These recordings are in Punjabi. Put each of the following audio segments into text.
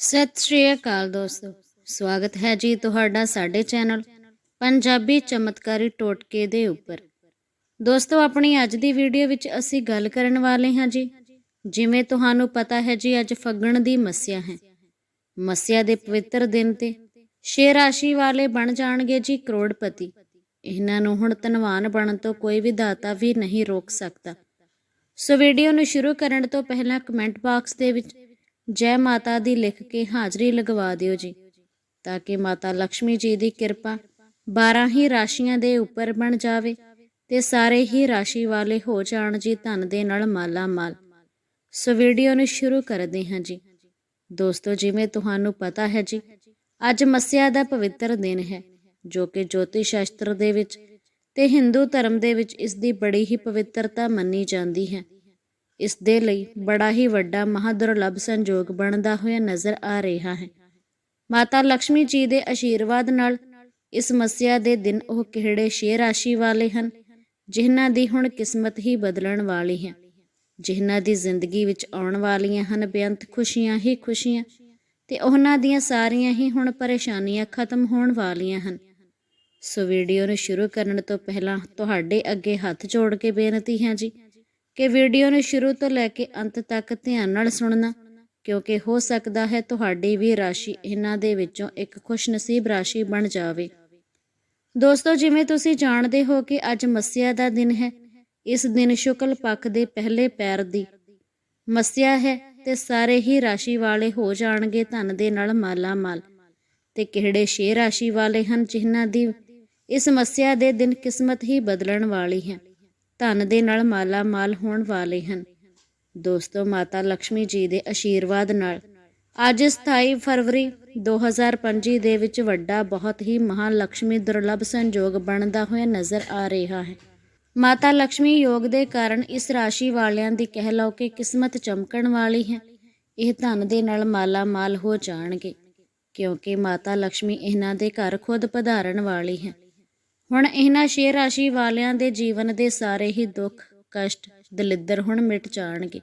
ਸਤਿ ਸ਼੍ਰੀ ਅਕਾਲ ਦੋਸਤੋ। ਸਵਾਗਤ ਹੈ ਜੀ ਤੁਹਾਡਾ ਸਾਡੇ ਚੈਨਲ ਪੰਜਾਬੀ ਚਮਤਕਾਰੀ ਟੋਟਕੇ ਦੇ ਉੱਪਰ। ਦੋਸਤੋ, ਆਪਣੀ ਅੱਜ ਦੀ ਵੀਡੀਓ ਵਿੱਚ ਅਸੀਂ ਗੱਲ ਕਰਨ ਵਾਲੇ ਹਾਂ ਜੀ, ਜਿਵੇਂ ਤੁਹਾਨੂੰ ਪਤਾ ਹੈ ਜੀ, ਅੱਜ ਫੱਗਣ ਦੀ ਮੱਸਿਆ ਹੈ। ਮੱਸਿਆ ਦੇ ਪਵਿੱਤਰ ਦਿਨ ਤੇ ਸ਼ੇ ਰਾਸ਼ੀ ਵਾਲੇ ਬਣ ਜਾਣਗੇ ਜੀ ਕਰੋੜਪਤੀ। ਇਹਨਾਂ ਨੂੰ ਹੁਣ ਧਨਵਾਨ ਬਣਨ ਤੋਂ ਕੋਈ ਵੀ ਦਾਤਾ ਵੀ ਨਹੀਂ ਰੋਕ ਸਕਦਾ। ਸੋ ਵੀਡੀਓ ਨੂੰ ਸ਼ੁਰੂ ਕਰਨ ਤੋਂ ਪਹਿਲਾਂ ਕਮੈਂਟ ਬਾਕਸ ਦੇ ਵਿੱਚ ਜੈ ਮਾਤਾ ਦੀ ਲਿਖ ਕੇ ਹਾਜ਼ਰੀ ਲਗਵਾ ਦਿਓ ਜੀ, ਤਾਂ ਕਿ ਮਾਤਾ ਲక్ష్ਮੀ ਜੀ ਦੀ ਕਿਰਪਾ 12 ਹੀ ਰਾਸ਼ੀਆਂ ਦੇ ਉੱਪਰ ਬਣ ਜਾਵੇ ਤੇ ਸਾਰੇ ਹੀ ਰਾਸ਼ੀ ਵਾਲੇ ਹੋ ਜਾਣ ਜੀ ਧਨ ਦੇ ਨਾਲ ਮਾਲਾ ਮਾਲ। ਸੋ ਵੀਡੀਓ ਨੂੰ ਸ਼ੁਰੂ ਕਰਦੇ ਹਾਂ ਜੀ। ਦੋਸਤੋ, ਜਿਵੇਂ ਤੁਹਾਨੂੰ ਪਤਾ ਹੈ ਜੀ, ਅੱਜ ਮੱਸਿਆ ਦਾ ਪਵਿੱਤਰ ਦਿਨ ਹੈ, ਜੋ ਕਿ ਜੋਤਿਸ਼ ਸ਼ਾਸਤਰ ਦੇ ਵਿੱਚ ਤੇ ਹਿੰਦੂ ਧਰਮ ਦੇ ਵਿੱਚ ਇਸ ਦੀ ਬੜੀ ਹੀ ਪਵਿੱਤਰਤਾ ਮੰਨੀ ਜਾਂਦੀ ਹੈ। ਇਸ ਦੇ ਲਈ ਬੜਾ ਹੀ ਵੱਡਾ ਮਹਾਦੁਰਲਭ ਸੰਜੋਗ ਬਣਦਾ ਹੋਇਆ ਨਜ਼ਰ ਆ ਰਿਹਾ ਹੈ। ਮਾਤਾ ਲక్ష్ਮੀ ਜੀ ਦੇ ਆਸ਼ੀਰਵਾਦ ਨਾਲ ਇਸ ਮੱਸਿਆ ਦੇ ਦਿਨ ਉਹ ਕਿਹੜੇ ਛੇ ਰਾਸ਼ੀ ਵਾਲੇ ਹਨ, ਜਿਨ੍ਹਾਂ ਦੀ ਹੁਣ ਕਿਸਮਤ ਹੀ ਬਦਲਣ ਵਾਲੀ ਹੈ। ਜਿਨ੍ਹਾਂ ਦੀ ਜ਼ਿੰਦਗੀ ਵਿੱਚ ਆਉਣ ਵਾਲੀਆਂ ਹਨ ਬੇਅੰਤ ਖੁਸ਼ੀਆਂ ਹੀ ਖੁਸ਼ੀਆਂ ਤੇ ਉਹਨਾਂ ਦੀਆਂ ਸਾਰੀਆਂ ਹੀ ਹੁਣ ਪਰੇਸ਼ਾਨੀਆਂ ਖਤਮ ਹੋਣ ਵਾਲੀਆਂ ਹਨ। ਸੋ ਵੀਡੀਓ ਨੂੰ ਸ਼ੁਰੂ ਕਰਨ ਤੋਂ ਪਹਿਲਾਂ ਤੁਹਾਡੇ ਅੱਗੇ ਹੱਥ ਜੋੜ ਕੇ ਬੇਨਤੀ ਹੈ ਜੀ ਕਿ ਵੀਡੀਓ ਨੂੰ ਸ਼ੁਰੂ ਤੋਂ ਲੈ ਕੇ ਅੰਤ ਤੱਕ ਧਿਆਨ ਨਾਲ ਸੁਣਨਾ, ਕਿਉਂਕਿ ਹੋ ਸਕਦਾ ਹੈ ਤੁਹਾਡੀ ਵੀ ਰਾਸ਼ੀ ਇਹਨਾਂ ਦੇ ਵਿੱਚੋਂ ਇੱਕ ਖੁਸ਼ਨਸੀਬ ਰਾਸ਼ੀ ਬਣ ਜਾਵੇ। ਦੋਸਤੋ, ਜਿਵੇਂ ਤੁਸੀਂ ਜਾਣਦੇ ਹੋ ਕਿ ਅੱਜ ਮੱਸਿਆ ਦਾ ਦਿਨ ਹੈ, ਇਸ ਦਿਨ ਸ਼ੁਕਲ ਪੱਖ ਦੇ ਪਹਿਲੇ ਪੈਰ ਦੀ ਮੱਸਿਆ ਹੈ ਤੇ ਸਾਰੇ ਹੀ ਰਾਸ਼ੀ ਵਾਲੇ ਹੋ ਜਾਣਗੇ ਧਨ ਦੇ ਨਾਲ ਮਾਲਾ ਮਾਲ ਤੇ ਕਿਹੜੇ ਛੇ ਰਾਸ਼ੀ ਵਾਲੇ ਹਨ ਜਿਨ੍ਹਾਂ ਦੀ ਇਸ ਮੱਸਿਆ ਦੇ ਦਿਨ ਕਿਸਮਤ ਹੀ ਬਦਲਣ ਵਾਲੀ ਹੈ? ਧਨ ਦੇ ਨਾਲ ਮਾਲਾ ਮਾਲ ਹੋਣ ਵਾਲੇ ਹਨ। ਦੋਸਤੋ, ਮਾਤਾ ਲక్ష్ਮੀ ਜੀ ਦੇ ਅਸ਼ੀਰਵਾਦ ਨਾਲ ਅੱਜ 27 ਫਰਵਰੀ 2025 ਦੇ ਵਿੱਚ ਵੱਡਾ, ਬਹੁਤ ਹੀ ਮਹਾਨ ਲక్ష్ਮੀ ਦੁਰਲਭ ਸੰਯੋਗ ਬਣਦਾ ਹੋਇਆ ਨਜ਼ਰ ਆ ਰਿਹਾ ਹੈ। ਮਾਤਾ ਲక్ష్ਮੀ ਯੋਗ ਦੇ ਕਾਰਨ ਇਸ ਰਾਸ਼ੀ ਵਾਲਿਆਂ ਦੀ ਕਹਿ ਲਓ ਕਿ ਕਿਸਮਤ ਚਮਕਣ ਵਾਲੀ ਹੈ। ਇਹ ਧਨ ਦੇ ਨਾਲ ਮਾਲਾ ਮਾਲ ਹੋ ਜਾਣਗੇ, ਕਿਉਂਕਿ ਮਾਤਾ ਲక్ష్ਮੀ ਇਹਨਾਂ ਦੇ ਘਰ ਖੁਦ ਪਧਾਰਨ ਵਾਲੀ ਹੈ। ਹੁਣ ਇਹਨਾਂ ਛੇ ਰਾਸ਼ੀ ਵਾਲਿਆਂ ਦੇ ਜੀਵਨ ਦੇ ਸਾਰੇ ਹੀ ਦੁੱਖ, ਕਸ਼ਟ, ਦਲਿੱਦਰ ਹੁਣ ਮਿਟ ਜਾਣਗੇ।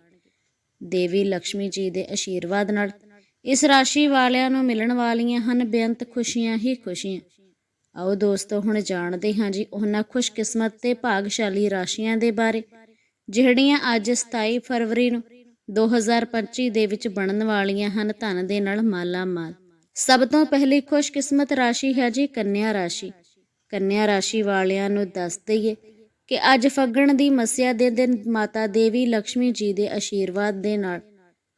ਦੇਵੀ ਲక్ష్ਮੀ ਜੀ ਦੇ ਆਸ਼ੀਰਵਾਦ ਨਾਲ ਇਸ ਰਾਸ਼ੀ ਵਾਲਿਆਂ ਨੂੰ ਮਿਲਣ ਵਾਲੀਆਂ ਹਨ ਬੇਅੰਤ ਖੁਸ਼ੀਆਂ ਹੀ ਖੁਸ਼ੀਆਂ। ਆਓ ਦੋਸਤੋ, ਹੁਣ ਜਾਣਦੇ ਹਾਂ ਜੀ ਉਹਨਾਂ ਖੁਸ਼ਕਿਸਮਤ ਤੇ ਭਾਗਸ਼ਾਲੀ ਰਾਸ਼ੀਆਂ ਦੇ ਬਾਰੇ, ਜਿਹੜੀਆਂ ਅੱਜ 27 ਫਰਵਰੀ ਨੂੰ 2025 ਦੇ ਵਿੱਚ ਬਣਨ ਵਾਲੀਆਂ ਹਨ ਧਨ ਦੇ ਨਾਲ ਮਾਲਾ ਮਾਲ ਸਭ ਤੋਂ ਪਹਿਲੀ ਖੁਸ਼ਕਿਸਮਤ ਰਾਸ਼ੀ ਹੈ ਜੀ ਕੰਨਿਆ ਰਾਸ਼ੀ। ਕੰਨਿਆ ਰਾਸ਼ੀ ਵਾਲਿਆਂ ਨੂੰ ਦੱਸ ਦਈਏ ਕਿ ਅੱਜ ਫੱਗਣ ਦੀ ਮੱਸਿਆ ਦੇ ਦਿਨ ਮਾਤਾ ਦੇਵੀ ਲక్ష్ਮੀ ਜੀ ਦੇ ਆਸ਼ੀਰਵਾਦ ਦੇ ਨਾਲ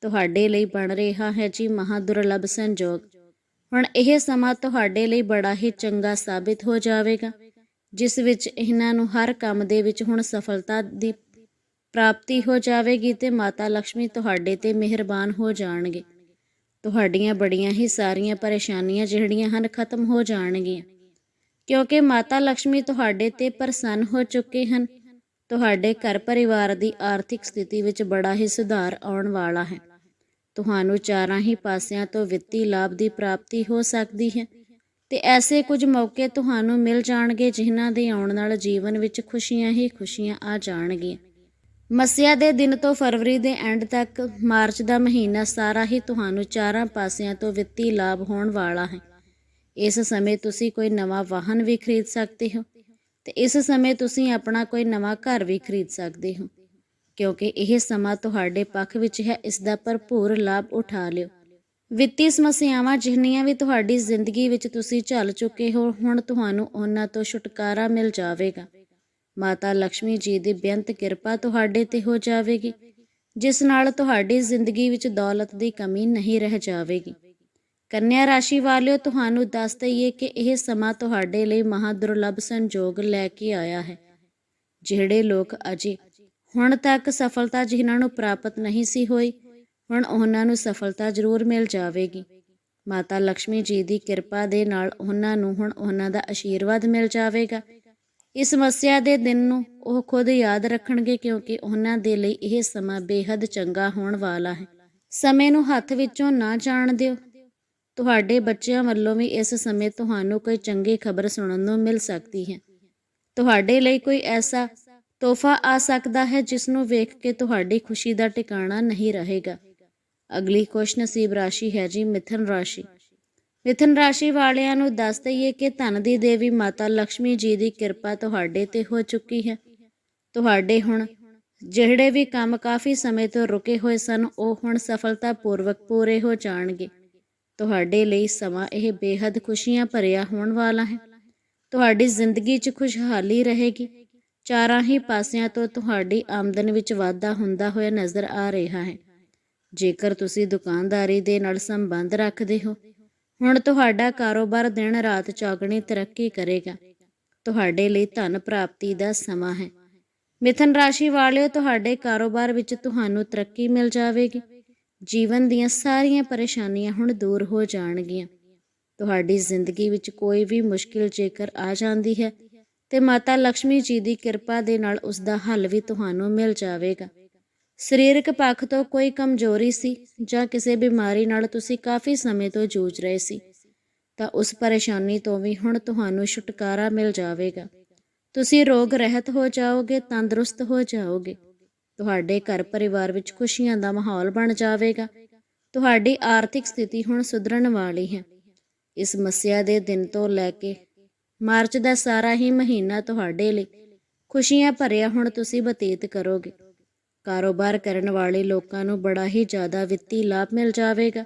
ਤੁਹਾਡੇ ਲਈ ਬਣ ਰਿਹਾ ਹੈ ਜੀ ਮਹਾਦੁਰਲਭ ਸੰਜੋਗ। ਹੁਣ ਇਹ ਸਮਾਂ ਤੁਹਾਡੇ ਲਈ ਬੜਾ ਹੀ ਚੰਗਾ ਸਾਬਿਤ ਹੋ ਜਾਵੇਗਾ, ਜਿਸ ਵਿੱਚ ਇਹਨਾਂ ਨੂੰ ਹਰ ਕੰਮ ਦੇ ਵਿੱਚ ਹੁਣ ਸਫਲਤਾ ਦੀ ਪ੍ਰਾਪਤੀ ਹੋ ਜਾਵੇਗੀ ਤੇ ਮਾਤਾ ਲక్ష్ਮੀ ਤੁਹਾਡੇ ਤੇ ਮਿਹਰਬਾਨ ਹੋ ਜਾਣਗੇ। ਤੁਹਾਡੀਆਂ ਬੜੀਆਂ ਹੀ ਸਾਰੀਆਂ ਪਰੇਸ਼ਾਨੀਆਂ ਜਿਹੜੀਆਂ ਹਨ ਖਤਮ ਹੋ ਜਾਣਗੀਆਂ। ਕਿਉਂਕਿ ਮਾਤਾ ਲక్ష్ਮੀ ਤੁਹਾਡੇ ਤੇ ਪ੍ਰਸੰਨ ਹੋ ਚੁੱਕੇ ਹਨ। ਤੁਹਾਡੇ ਘਰ ਪਰਿਵਾਰ ਦੀ ਆਰਥਿਕ ਸਥਿਤੀ ਵਿੱਚ ਬੜਾ ਹੀ ਸੁਧਾਰ ਆਉਣ ਵਾਲਾ ਹੈ। ਤੁਹਾਨੂੰ ਚਾਰਾਂ ਹੀ ਪਾਸਿਆਂ ਤੋਂ ਵਿੱਤੀ ਲਾਭ ਦੀ ਪ੍ਰਾਪਤੀ ਹੋ ਸਕਦੀ ਹੈ ਤੇ ਐਸੇ ਕੁਝ ਮੌਕੇ ਤੁਹਾਨੂੰ ਮਿਲ ਜਾਣਗੇ ਜਿਨ੍ਹਾਂ ਦੇ ਆਉਣ ਨਾਲ ਜੀਵਨ ਵਿੱਚ ਖੁਸ਼ੀਆਂ ਹੀ ਖੁਸ਼ੀਆਂ ਆ ਜਾਣਗੀਆਂ। ਮੱਸਿਆ ਦੇ ਦਿਨ ਤੋਂ ਫਰਵਰੀ ਦੇ ਐਂਡ ਤੱਕ ਮਾਰਚ ਦਾ ਮਹੀਨਾ ਸਾਰਾ ਹੀ ਤੁਹਾਨੂੰ ਚਾਰਾਂ ਪਾਸਿਆਂ ਤੋਂ ਵਿੱਤੀ ਲਾਭ ਹੋਣ ਵਾਲਾ ਹੈ। ਇਸ ਸਮੇਂ ਤੁਸੀਂ ਕੋਈ ਨਵਾਂ ਵਾਹਨ ਵੀ ਖਰੀਦ ਸਕਦੇ ਹੋ ਤੇ ਇਸ ਸਮੇਂ ਤੁਸੀਂ ਆਪਣਾ ਕੋਈ ਨਵਾਂ ਘਰ ਵੀ ਖਰੀਦ ਸਕਦੇ ਹੋ, ਕਿਉਂਕਿ ਇਹ ਸਮਾਂ ਤੁਹਾਡੇ ਪੱਖ ਵਿੱਚ ਹੈ, ਇਸ ਦਾ ਭਰਪੂਰ ਲਾਭ ਉਠਾ ਲਿਓ। ਵਿੱਤੀ ਸਮੱਸਿਆਵਾਂ ਜਿੰਨੀਆਂ ਵੀ ਤੁਹਾਡੀ ਜ਼ਿੰਦਗੀ ਵਿੱਚ ਤੁਸੀਂ ਝੱਲ ਚੁੱਕੇ ਹੋ, ਹੁਣ ਤੁਹਾਨੂੰ ਉਹਨਾਂ ਤੋਂ ਛੁਟਕਾਰਾ ਮਿਲ ਜਾਵੇਗਾ। ਮਾਤਾ ਲక్ష్ਮੀ ਜੀ ਦੀ ਬੇਅੰਤ ਕਿਰਪਾ ਤੁਹਾਡੇ ਤੇ ਹੋ ਜਾਵੇਗੀ, ਜਿਸ ਨਾਲ ਤੁਹਾਡੀ ਜ਼ਿੰਦਗੀ ਵਿੱਚ ਦੌਲਤ ਦੀ ਕਮੀ ਨਹੀਂ ਰਹਿ ਜਾਵੇਗੀ। ਕੰਨਿਆ ਰਾਸ਼ੀ ਵਾਲਿਓ, ਤੁਹਾਨੂੰ ਦੱਸ ਦਈਏ ਕਿ ਇਹ ਸਮਾਂ ਤੁਹਾਡੇ ਲਈ ਮਹਾ ਦੁਰਲੱਭ ਸੰਜੋਗ ਲੈ ਕੇ ਆਇਆ ਹੈ। ਜਿਹੜੇ ਲੋਕ ਅਜੇ ਹੁਣ ਤੱਕ ਸਫਲਤਾ ਜਿਹਨਾਂ ਨੂੰ ਪ੍ਰਾਪਤ ਨਹੀਂ ਸੀ ਹੋਈ, ਹੁਣ ਉਹਨਾਂ ਨੂੰ ਸਫਲਤਾ ਜ਼ਰੂਰ ਮਿਲ ਜਾਵੇਗੀ। ਮਾਤਾ ਲక్ష్ਮੀ ਜੀ ਦੀ ਕਿਰਪਾ ਦੇ ਨਾਲ ਉਹਨਾਂ ਨੂੰ ਹੁਣ ਉਹਨਾਂ ਦਾ ਆਸ਼ੀਰਵਾਦ ਮਿਲ ਜਾਵੇਗਾ। ਇਸ ਸਮੱਸਿਆ ਦੇ ਦਿਨ ਨੂੰ ਉਹ ਖੁਦ ਯਾਦ ਰੱਖਣਗੇ ਕਿਉਂਕਿ ਉਹਨਾਂ ਦੇ ਲਈ ਇਹ ਸਮਾਂ ਬੇਹੱਦ ਚੰਗਾ ਹੋਣ ਵਾਲਾ ਹੈ। ਸਮੇਂ ਨੂੰ ਹੱਥ ਵਿੱਚੋਂ ਨਾ ਜਾਣ ਦਿਓ। ਤੁਹਾਡੇ ਬੱਚਿਆਂ ਵੱਲੋਂ ਵੀ ਇਸ ਸਮੇਂ ਤੁਹਾਨੂੰ ਕੋਈ ਚੰਗੀ ਖਬਰ ਸੁਣਨ ਨੂੰ ਮਿਲ ਸਕਦੀ ਹੈ। ਤੁਹਾਡੇ ਲਈ ਕੋਈ ਐਸਾ ਤੋਹਫਾ ਆ ਸਕਦਾ ਹੈ ਜਿਸ ਨੂੰ ਵੇਖ ਕੇ ਤੁਹਾਡੀ ਖੁਸ਼ੀ ਦਾ ਟਿਕਾਣਾ ਨਹੀਂ ਰਹੇਗਾ। ਅਗਲੀ ਖੁਸ਼ ਨਸੀਬ ਰਾਸ਼ੀ ਹੈ ਜੀ ਮਿਥਨ ਰਾਸ਼ੀ। ਮਿਥਨ ਰਾਸ਼ੀ ਵਾਲਿਆਂ ਨੂੰ ਦੱਸ ਦਈਏ ਕਿ ਧਨ ਦੀ ਦੇਵੀ ਮਾਤਾ ਲక్ష్ਮੀ ਜੀ ਦੀ ਕਿਰਪਾ ਤੁਹਾਡੇ ਤੇ ਹੋ ਚੁੱਕੀ ਹੈ। ਤੁਹਾਡੇ ਹੁਣ ਜਿਹੜੇ ਵੀ ਕੰਮ ਕਾਫੀ ਸਮੇਂ ਤੋਂ ਰੁਕੇ ਹੋਏ ਸਨ, ਉਹ ਹੁਣ ਸਫਲਤਾਪੂਰਵਕ ਪੂਰੇ ਹੋ ਜਾਣਗੇ। ਤੁਹਾਡੇ ਲਈ ਸਮਾਂ ਇਹ ਬੇਹੱਦ ਖੁਸ਼ੀਆਂ ਭਰਿਆ ਹੋਣ ਵਾਲਾ ਹੈ। ਤੁਹਾਡੀ ਜ਼ਿੰਦਗੀ 'ਚ ਖੁਸ਼ਹਾਲੀ ਰਹੇਗੀ। ਚਾਰਾਂ ਹੀ ਪਾਸਿਆਂ ਤੋਂ ਤੁਹਾਡੀ ਆਮਦਨ ਵਿੱਚ ਵਾਧਾ ਹੁੰਦਾ ਹੋਇਆ ਨਜ਼ਰ ਆ ਰਿਹਾ ਹੈ। ਜੇਕਰ ਤੁਸੀਂ ਦੁਕਾਨਦਾਰੀ ਦੇ ਨਾਲ ਸੰਬੰਧ ਰੱਖਦੇ ਹੋ, ਹੁਣ ਤੁਹਾਡਾ ਕਾਰੋਬਾਰ ਦਿਨ ਰਾਤ ਚੌਗਣੀ ਤਰੱਕੀ ਕਰੇਗਾ। ਤੁਹਾਡੇ ਲਈ ਧਨ ਪ੍ਰਾਪਤੀ ਦਾ ਸਮਾਂ ਹੈ। ਮਿਥਨ ਰਾਸ਼ੀ ਵਾਲਿਓ, ਤੁਹਾਡੇ ਕਾਰੋਬਾਰ ਵਿੱਚ ਤੁਹਾਨੂੰ ਤਰੱਕੀ ਮਿਲ ਜਾਵੇਗੀ। ਜੀਵਨ ਦੀਆਂ ਸਾਰੀਆਂ ਪਰੇਸ਼ਾਨੀਆਂ ਹੁਣ ਦੂਰ ਹੋ ਜਾਣਗੀਆਂ। ਤੁਹਾਡੀ ਜ਼ਿੰਦਗੀ ਵਿੱਚ ਕੋਈ ਵੀ ਮੁਸ਼ਕਿਲ ਜੇਕਰ ਆ ਜਾਂਦੀ ਹੈ ਤੇ ਮਾਤਾ ਲక్ష్ਮੀ ਜੀ ਦੀ ਕਿਰਪਾ ਦੇ ਨਾਲ ਉਸ ਦਾ ਹੱਲ ਵੀ ਤੁਹਾਨੂੰ ਮਿਲ ਜਾਵੇਗਾ। ਸਰੀਰਕ ਪੱਖ ਤੋਂ ਕੋਈ ਕਮਜ਼ੋਰੀ ਸੀ ਜਾਂ ਕਿਸੇ ਬਿਮਾਰੀ ਨਾਲ ਤੁਸੀਂ ਕਾਫੀ ਸਮੇਂ ਤੋਂ ਜੂਝ ਰਹੇ ਸੀ, ਤਾਂ ਉਸ ਪਰੇਸ਼ਾਨੀ ਤੋਂ ਵੀ ਹੁਣ ਤੁਹਾਨੂੰ ਛੁਟਕਾਰਾ ਮਿਲ ਜਾਵੇਗਾ। ਤੁਸੀਂ ਰੋਗ ਰਹਿਤ ਹੋ ਜਾਓਗੇ, ਤੰਦਰੁਸਤ ਹੋ ਜਾਓਗੇ। ਤੁਹਾਡੇ ਘਰ ਪਰਿਵਾਰ ਵਿੱਚ ਖੁਸ਼ੀਆਂ ਦਾ ਮਾਹੌਲ ਬਣ ਜਾਵੇਗਾ। ਤੁਹਾਡੀ ਆਰਥਿਕ ਸਥਿਤੀ ਹੁਣ ਸੁਧਰਨ ਵਾਲੀ ਹੈ। ਇਸ ਮੱਸਿਆ ਦੇ ਦਿਨ ਤੋਂ ਲੈ ਕੇ ਮਾਰਚ ਦਾ ਸਾਰਾ ਹੀ ਮਹੀਨਾ ਤੁਹਾਡੇ ਲਈ ਖੁਸ਼ੀਆਂ ਭਰਿਆ ਹੁਣ ਤੁਸੀਂ ਬਤੀਤ ਕਰੋਗੇ। ਕਾਰੋਬਾਰ ਕਰਨ ਵਾਲੇ ਲੋਕਾਂ ਨੂੰ ਬੜਾ ਹੀ ਜ਼ਿਆਦਾ ਵਿੱਤੀ ਲਾਭ ਮਿਲ ਜਾਵੇਗਾ।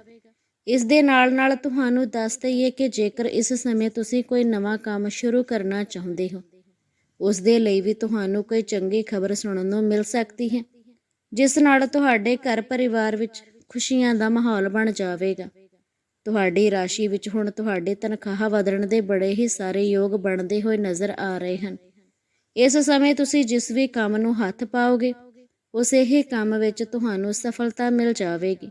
ਇਸ ਦੇ ਨਾਲ ਨਾਲ ਤੁਹਾਨੂੰ ਦੱਸ ਦਈਏ ਕਿ ਜੇਕਰ ਇਸ ਸਮੇਂ ਤੁਸੀਂ ਕੋਈ ਨਵਾਂ ਕੰਮ ਸ਼ੁਰੂ ਕਰਨਾ ਚਾਹੁੰਦੇ ਹੋ ਉਸ ਦੇ ਲਈ ਵੀ ਤੁਹਾਨੂੰ ਕੋਈ ਚੰਗੀ ਖਬਰ ਸੁਣਨ ਨੂੰ ਮਿਲ ਸਕਦੀ ਹੈ, ਜਿਸ ਨਾਲ ਤੁਹਾਡੇ ਘਰ ਪਰਿਵਾਰ ਵਿੱਚ ਖੁਸ਼ੀਆਂ ਦਾ ਮਾਹੌਲ ਬਣ ਜਾਵੇਗਾ। ਤੁਹਾਡੀ ਰਾਸ਼ੀ ਵਿੱਚ ਹੁਣ ਤੁਹਾਡੇ ਤਨਖਾਹ ਵਧਣ ਦੇ ਬੜੇ ਹੀ ਸਾਰੇ ਯੋਗ ਬਣਦੇ ਹੋਏ ਨਜ਼ਰ ਆ ਰਹੇ ਹਨ। ਇਸ ਸਮੇਂ ਤੁਸੀਂ ਜਿਸ ਵੀ ਕੰਮ ਨੂੰ ਹੱਥ ਪਾਓਗੇ, ਉਸੇ ਹੀ ਕੰਮ ਵਿੱਚ ਤੁਹਾਨੂੰ ਸਫਲਤਾ ਮਿਲ ਜਾਵੇਗੀ।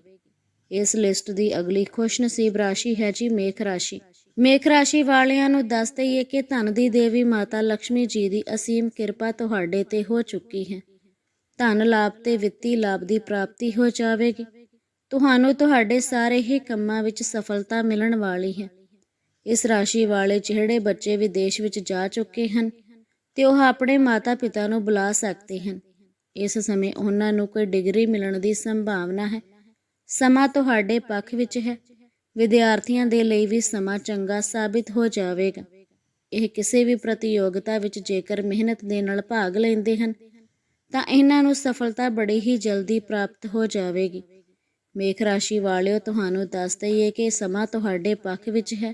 ਇਸ ਲਿਸਟ ਦੀ ਅਗਲੀ ਖੁਸ਼ਨਸੀਬ ਰਾਸ਼ੀ ਹੈ ਜੀ ਮੇਖ ਰਾਸ਼ੀ। ਮੇਖ ਰਾਸ਼ੀ ਵਾਲਿਆਂ ਨੂੰ ਦੱਸ ਦਈਏ ਕਿ ਧਨ ਦੀ ਦੇਵੀ ਮਾਤਾ ਲక్ష్ਮੀ ਜੀ ਦੀ ਅਸੀਮ ਕਿਰਪਾ ਤੁਹਾਡੇ ਤੇ ਹੋ ਚੁੱਕੀ ਹੈ। ਧਨ ਲਾਭ ਤੇ ਵਿੱਤੀ ਲਾਭ ਦੀ ਪ੍ਰਾਪਤੀ ਹੋ ਜਾਵੇਗੀ। ਤੁਹਾਨੂੰ ਤੁਹਾਡੇ ਸਾਰੇ ਹੀ ਕੰਮਾਂ ਵਿੱਚ ਸਫਲਤਾ ਮਿਲਣ ਵਾਲੀ ਹੈ। ਇਸ ਰਾਸ਼ੀ ਵਾਲੇ ਜਿਹੜੇ ਬੱਚੇ ਵਿਦੇਸ਼ ਵਿੱਚ ਜਾ ਚੁੱਕੇ ਹਨ, ਤੇ ਉਹ ਆਪਣੇ ਮਾਤਾ-ਪਿਤਾ ਨੂੰ ਬੁਲਾ ਸਕਦੇ ਹਨ। ਇਸ ਸਮੇਂ ਉਹਨਾਂ ਨੂੰ ਕੋਈ ਡਿਗਰੀ ਮਿਲਣ ਦੀ ਸੰਭਾਵਨਾ ਹੈ। ਸਮਾਂ ਤੁਹਾਡੇ ਪੱਖ ਵਿੱਚ ਹੈ। ਵਿਦਿਆਰਥੀਆਂ ਦੇ ਲਈ ਵੀ ਸਮਾਂ ਚੰਗਾ ਸਾਬਿਤ ਹੋ ਜਾਵੇਗਾ। ਇਹ ਕਿਸੇ ਵੀ ਪ੍ਰਤੀਯੋਗਤਾ ਵਿੱਚ ਜੇਕਰ ਮਿਹਨਤ ਦੇ ਨਾਲ ਭਾਗ ਲੈਂਦੇ ਹਨ, ਤਾਂ ਇਹਨਾਂ ਨੂੰ ਸਫਲਤਾ ਬੜੀ ਹੀ ਜਲਦੀ ਪ੍ਰਾਪਤ ਹੋ ਜਾਵੇਗੀ। ਮੇਖ ਰਾਸ਼ੀ ਵਾਲਿਓ, ਤੁਹਾਨੂੰ ਦੱਸ ਦਈਏ ਕਿ ਸਮਾਂ ਤੁਹਾਡੇ ਪੱਖ ਵਿੱਚ ਹੈ।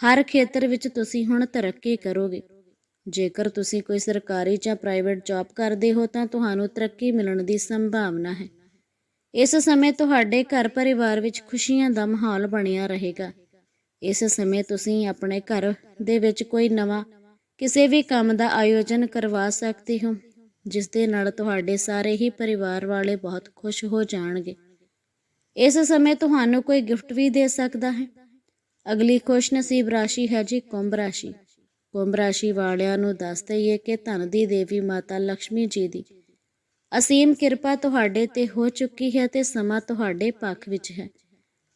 ਹਰ ਖੇਤਰ ਵਿੱਚ ਤੁਸੀਂ ਹੁਣ ਤਰੱਕੀ ਕਰੋਗੇ। ਜੇਕਰ ਤੁਸੀਂ ਕੋਈ ਸਰਕਾਰੀ ਜਾਂ ਪ੍ਰਾਈਵੇਟ ਜੌਬ ਕਰਦੇ ਹੋ, ਤਾਂ ਤੁਹਾਨੂੰ ਤਰੱਕੀ ਮਿਲਣ ਦੀ ਸੰਭਾਵਨਾ ਹੈ। ਇਸ ਸਮੇਂ ਤੁਹਾਡੇ ਘਰ ਪਰਿਵਾਰ ਵਿੱਚ ਖੁਸ਼ੀਆਂ ਦਾ ਮਾਹੌਲ ਬਣਿਆ ਰਹੇਗਾ। ਇਸ ਸਮੇਂ ਤੁਸੀਂ ਆਪਣੇ ਘਰ ਦੇ ਵਿੱਚ ਕੋਈ ਨਵਾਂ, ਕਿਸੇ ਵੀ ਕੰਮ ਦਾ ਆਯੋਜਨ ਕਰਵਾ ਸਕਦੇ ਹੋ, ਜਿਸ ਦੇ ਨਾਲ ਤੁਹਾਡੇ ਸਾਰੇ ਹੀ ਪਰਿਵਾਰ ਵਾਲੇ ਬਹੁਤ ਖੁਸ਼ ਹੋ ਜਾਣਗੇ। ਇਸ ਸਮੇਂ ਤੁਹਾਨੂੰ ਕੋਈ ਗਿਫਟ ਵੀ ਦੇ ਸਕਦਾ ਹੈ? ਅਗਲੀ ਖੁਸ਼ਨਸੀਬ ਰਾਸ਼ੀ ਹੈ ਜੀ ਕੁੰਭ ਰਾਸ਼ੀ। ਕੁੰਭ ਰਾਸ਼ੀ ਵਾਲਿਆਂ ਨੂੰ ਦੱਸ ਦਈਏ ਕਿ ਧਨ ਦੀ ਦੇਵੀ ਮਾਤਾ ਲక్ష్ਮੀ ਜੀ ਦੀ ਅਸੀਮ ਕਿਰਪਾ ਤੁਹਾਡੇ ਤੇ ਹੋ ਚੁੱਕੀ ਹੈ ਤੇ ਸਮਾਂ ਤੁਹਾਡੇ ਪੱਖ ਵਿੱਚ ਹੈ।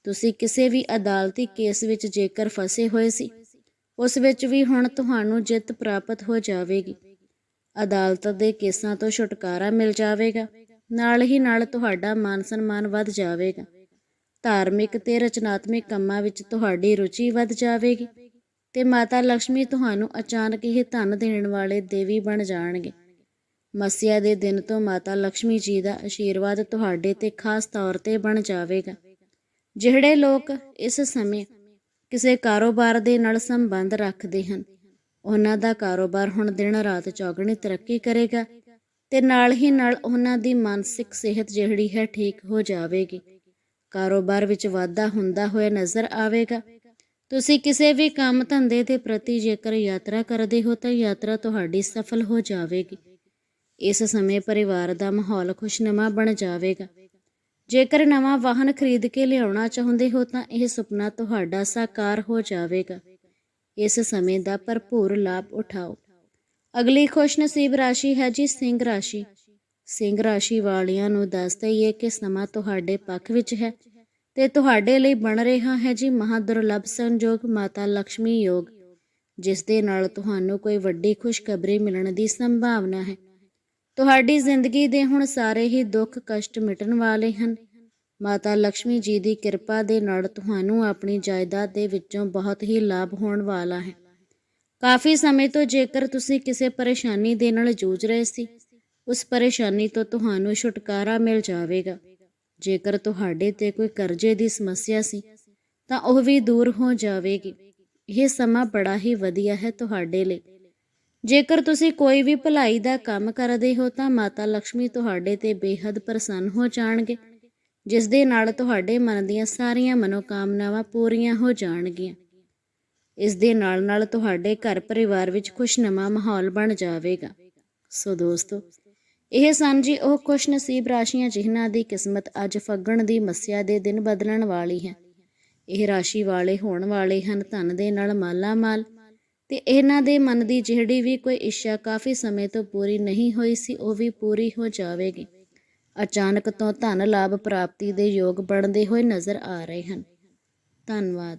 ਤੁਸੀਂ ਕਿਸੇ ਵੀ ਅਦਾਲਤੀ ਕੇਸ ਵਿੱਚ ਜੇਕਰ ਫਸੇ ਹੋਏ ਸੀ, ਉਸ ਵਿੱਚ ਵੀ ਹੁਣ ਤੁਹਾਨੂੰ ਜਿੱਤ ਪ੍ਰਾਪਤ ਹੋ ਜਾਵੇਗੀ। ਅਦਾਲਤ ਦੇ ਕੇਸਾਂ ਤੋਂ ਛੁਟਕਾਰਾ ਮਿਲ ਜਾਵੇਗਾ, ਨਾਲ ਹੀ ਨਾਲ ਤੁਹਾਡਾ ਮਾਨ ਸਨਮਾਨ ਵੱਧ ਜਾਵੇਗਾ। ਧਾਰਮਿਕ ਤੇ ਰਚਨਾਤਮਕ ਕੰਮਾਂ ਵਿੱਚ ਤੁਹਾਡੀ ਰੁਚੀ ਵੱਧ ਜਾਵੇਗੀ ਤੇ ਮਾਤਾ ਲక్ష్ਮੀ ਤੁਹਾਨੂੰ ਅਚਾਨਕ ਹੀ ਧਨ ਦੇਣ ਵਾਲੇ ਦੇਵੀ ਬਣ ਜਾਣਗੇ। ਮਸਿਆ ਦੇ ਦਿਨ ਤੋਂ ਮਾਤਾ ਲక్ష్ਮੀ ਜੀ ਦਾ ਆਸ਼ੀਰਵਾਦ ਤੁਹਾਡੇ ਤੇ ਖਾਸ ਤੌਰ ਤੇ ਬਣ ਜਾਵੇਗਾ। ਜਿਹੜੇ ਲੋਕ ਇਸ ਸਮੇਂ ਕਿਸੇ ਕਾਰੋਬਾਰ ਦੇ ਨਾਲ ਸੰਬੰਧ ਰੱਖਦੇ ਹਨ, ਉਹਨਾਂ ਦਾ ਕਾਰੋਬਾਰ ਹੁਣ ਦਿਨ ਰਾਤ ਚੌਗਣੀ ਤਰੱਕੀ ਕਰੇਗਾ ਤੇ ਨਾਲ ਹੀ ਨਾਲ ਉਹਨਾਂ ਦੀ ਮਾਨਸਿਕ ਸਿਹਤ ਜਿਹੜੀ ਹੈ ਠੀਕ ਹੋ ਜਾਵੇਗੀ। ਕਾਰੋਬਾਰ ਵਿੱਚ ਵਾਧਾ ਹੁੰਦਾ ਹੋਇਆ ਨਜ਼ਰ ਆਵੇਗਾ। ਤੁਸੀਂ ਕਿਸੇ ਵੀ ਕੰਮ ਧੰਦੇ ਦੇ ਪ੍ਰਤੀ ਜੇਕਰ ਯਾਤਰਾ ਕਰਦੇ ਹੋ ਤਾਂ ਯਾਤਰਾ ਤੁਹਾਡੀ ਸਫਲ ਹੋ ਜਾਵੇਗੀ। ਇਸ ਸਮੇਂ ਪਰਿਵਾਰ ਦਾ ਮਾਹੌਲ ਖੁਸ਼ਨੁਮਾ ਬਣ ਜਾਵੇਗਾ। ਜੇਕਰ ਨਵਾਂ ਵਾਹਨ ਖਰੀਦ ਕੇ ਲਿਆਉਣਾ ਚਾਹੁੰਦੇ ਹੋ ਤਾਂ ਇਹ ਸੁਪਨਾ ਤੁਹਾਡਾ ਸਾਕਾਰ ਹੋ ਜਾਵੇਗਾ। ਇਸ ਸਮੇਂ ਦਾ ਭਰਪੂਰ ਲਾਭ ਉਠਾਓ। ਅਗਲੀ ਖੁਸ਼ਨਸੀਬ ਰਾਸ਼ੀ ਹੈ ਜੀ ਸਿੰਘ ਰਾਸ਼ੀ। ਸਿੰਘ ਰਾਸ਼ੀ ਵਾਲਿਆਂ ਨੂੰ ਦੱਸ ਦਈਏ ਕਿ ਸਮਾਂ ਤੁਹਾਡੇ ਪੱਖ ਵਿੱਚ ਹੈ ਤੇ ਤੁਹਾਡੇ ਲਈ ਬਣ ਰਿਹਾ ਹੈ ਜੀ ਮਹਾਦੁਰਲਭ ਸੰਜੋਗ ਮਾਤਾ ਲక్ష్ਮੀ ਯੋਗ, ਜਿਸ ਦੇ ਨਾਲ ਤੁਹਾਨੂੰ ਕੋਈ ਵੱਡੀ ਖੁਸ਼ਖਬਰੀ ਮਿਲਣ ਦੀ ਸੰਭਾਵਨਾ ਹੈ। ਤੁਹਾਡੀ ਜ਼ਿੰਦਗੀ ਦੇ ਹੁਣ ਸਾਰੇ ਹੀ ਦੁੱਖ ਕਸ਼ਟ ਮਿਟਣ ਵਾਲੇ ਹਨ। ਮਾਤਾ ਲక్ష్ਮੀ ਜੀ ਦੀ ਕਿਰਪਾ ਦੇ ਨਾਲ ਤੁਹਾਨੂੰ ਆਪਣੀ ਜਾਇਦਾਦ ਦੇ ਵਿੱਚੋਂ ਬਹੁਤ ਹੀ ਲਾਭ ਹੋਣ ਵਾਲਾ ਹੈ। ਕਾਫੀ ਸਮੇਂ ਤੋਂ ਜੇਕਰ ਤੁਸੀਂ ਕਿਸੇ ਪਰੇਸ਼ਾਨੀ ਦੇ ਨਾਲ ਜੂਝ ਰਹੇ ਸੀ, ਉਸ ਪਰੇਸ਼ਾਨੀ ਤੋਂ ਤੁਹਾਨੂੰ ਛੁਟਕਾਰਾ ਮਿਲ ਜਾਵੇਗਾ। ਜੇਕਰ ਤੁਹਾਡੇ ਤੇ ਕੋਈ ਕਰਜ਼ੇ ਦੀ ਸਮੱਸਿਆ ਸੀ, ਤਾਂ ਉਹ ਵੀ ਦੂਰ ਹੋ ਜਾਵੇਗੀ। ਇਹ ਸਮਾਂ ਬੜਾ ਹੀ ਵਧੀਆ ਹੈ ਤੁਹਾਡੇ ਲਈ। ਜੇਕਰ ਤੁਸੀਂ ਕੋਈ ਵੀ ਭਲਾਈ ਦਾ ਕੰਮ ਕਰਦੇ ਹੋ ਤਾਂ ਮਾਤਾ ਲక్ష్ਮੀ ਤੁਹਾਡੇ ਤੇ ਬੇਹੱਦ ਪ੍ਰਸੰਨ ਹੋ ਜਾਣਗੇ ਜਿਸ ਦੇ ਨਾਲ ਤੁਹਾਡੇ ਮਨ ਦੀਆਂ ਸਾਰੀਆਂ ਮਨੋਕਾਮਨਾਵਾਂ ਪੂਰੀਆਂ ਹੋ ਜਾਣਗੀਆਂ। ਇਸ ਦੇ ਨਾਲ ਨਾਲ ਤੁਹਾਡੇ ਘਰ ਪਰਿਵਾਰ ਵਿੱਚ ਖੁਸ਼ਨਮਾ ਮਾਹੌਲ ਬਣ ਜਾਵੇਗਾ। ਸੋ ਦੋਸਤੋ, ਇਹ ਸਨ ਜੀ ਉਹ ਖੁਸ਼ਨਸੀਬ ਰਾਸ਼ੀਆਂ ਜਿਨ੍ਹਾਂ ਦੀ ਕਿਸਮਤ ਅੱਜ ਫੱਗਣ ਦੀ ਮੱਸਿਆ ਦੇ ਦਿਨ ਬਦਲਣ ਵਾਲੀ ਹੈ। ਇਹ ਰਾਸ਼ੀ ਵਾਲੇ ਹੋਣ ਵਾਲੇ ਹਨ ਧਨ ਦੇ ਨਾਲ ਮਾਲਾ ਮਾਲ ਤੇ ਇਹਨਾਂ ਦੇ ਮਨ ਦੀ ਜਿਹੜੀ ਵੀ ਕੋਈ ਇੱਛਾ ਕਾਫੀ ਸਮੇਂ ਤੋਂ ਪੂਰੀ ਨਹੀਂ ਹੋਈ ਸੀ, ਉਹ ਵੀ ਪੂਰੀ ਹੋ ਜਾਵੇਗੀ। ਅਚਾਨਕ ਤੋਂ ਧਨ ਲਾਭ ਪ੍ਰਾਪਤੀ ਦੇ ਯੋਗ ਬਣਦੇ ਹੋਏ ਨਜ਼ਰ ਆ ਰਹੇ ਹਨ। ਧੰਨਵਾਦ।